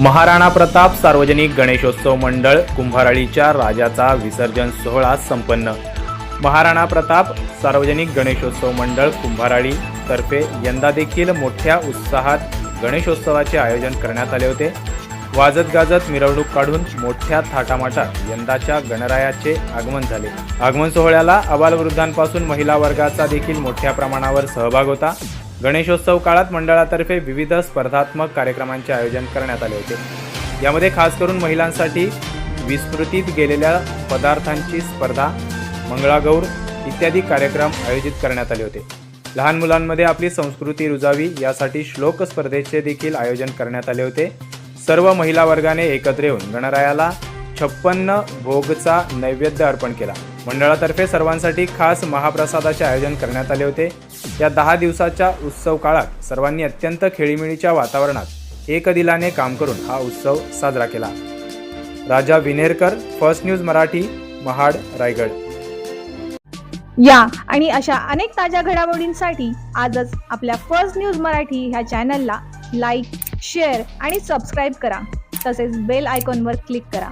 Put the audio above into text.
महाराणा प्रताप सार्वजनिक गणेशोत्सव मंडळ कुंभाराळीच्या राजाचा विसर्जन सोहळा संपन्न. महाराणा प्रताप सार्वजनिक गणेशोत्सव मंडळ कुंभाराळी तर्फे यंदा देखील मोठ्या उत्साहात गणेशोत्सवाचे आयोजन करण्यात आले होते. वाजत गाजत मिरवणूक काढून मोठ्या थाटामाटात यंदाच्या गणरायाचे आगमन झाले. आगमन सोहळ्याला अबालवृद्धांपासून महिला वर्गाचा देखील मोठ्या प्रमाणावर सहभाग होता. गणेशोत्सव काळात मंडळातर्फे विविध स्पर्धात्मक कार्यक्रमांचे आयोजन करण्यात आले होते. यामध्ये खास करून महिलांसाठी विस्मृतीत गेलेल्या पदार्थांची स्पर्धा मंगळागौर इत्यादी कार्यक्रम आयोजित करण्यात आले होते. लहान मुलांमध्ये आपली संस्कृती रुजावी यासाठी श्लोक स्पर्धेचे देखील आयोजन करण्यात आले होते. सर्व महिला वर्गाने एकत्र येऊन गणरायाला छप्पन्न भोगचा नैवेद्य अर्पण केला. मंडळातर्फे सर्वांसाठी खास महाप्रसादाचे आयोजन करण्यात आले होते. या दहा दिवसाच्या उत्सव काळात सर्वांनी अत्यंत खेळीमेळीच्या वातावरणात एकदिलाने काम करून हा उत्सव साजरा केला. Raja Vinerkar first news Marathi Mahad Raigad. या आणि अशा अनेक ताज्या घडामोडींसाठी आजच आपल्या फर्स्ट न्यूज मराठी ह्या चॅनलला लाईक शेअर आणि सबस्क्राईब करा. तसेच बेल आयकॉनवर क्लिक करा.